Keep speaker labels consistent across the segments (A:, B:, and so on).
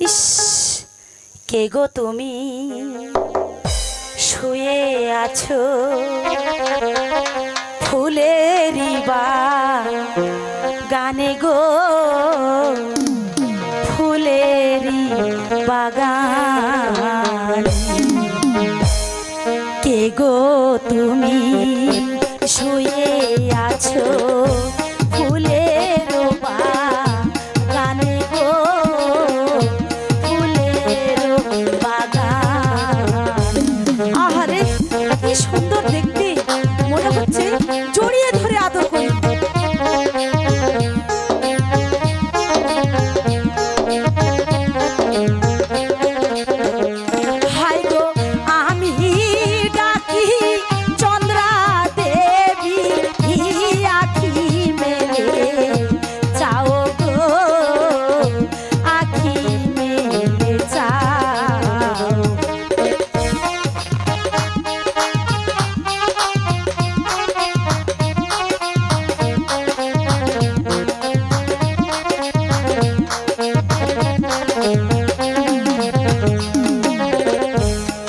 A: ইস, কে গো তুমি? শুয়ে আছো? ফুলেরই বা গানে গো। ফুলেরই বাগান। কে গো তুমি? শুয়ে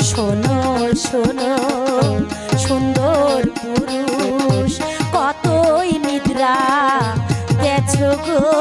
A: শোনো শোনো সুন্দর পুরুষ কতই নিদ্রা গেছো গো।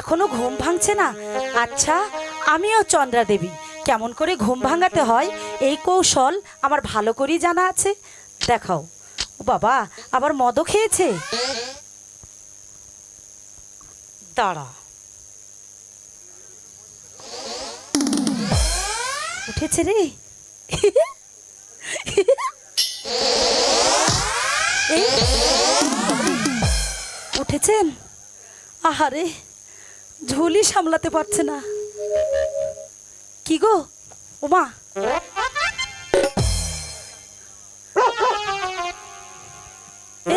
A: এখনও ঘুম ভাঙছে না? আচ্ছা আমিও চন্দ্রা দেবী। কেমন করে ঘুম ভাঙাতে হয়? এই কৌশল আমার ভালো করেই জানা আছে। দেখাও। বাবা, আবার মদও খেয়েছে? দাঁড়া। উঠেছে রে। উঠেছেন? আহারে। ঝুলি সামলাতে পারছে না। কি গো? ওমা।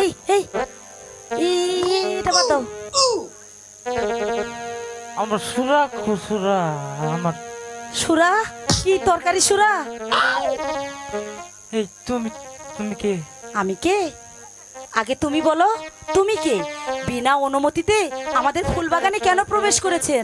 A: এই এই এটা বাদ দাও।
B: আমার সুরা খুসুরা আমার
A: সুরা? কি তরকারি সুরা?
B: এই তুমি তুমি কে?
A: আমি কে? আগে তুমি বলো। তুমি কে? বিনা অনুমতিতে আমাদের ফুলবাগানে কেন প্রবেশ করেছেন?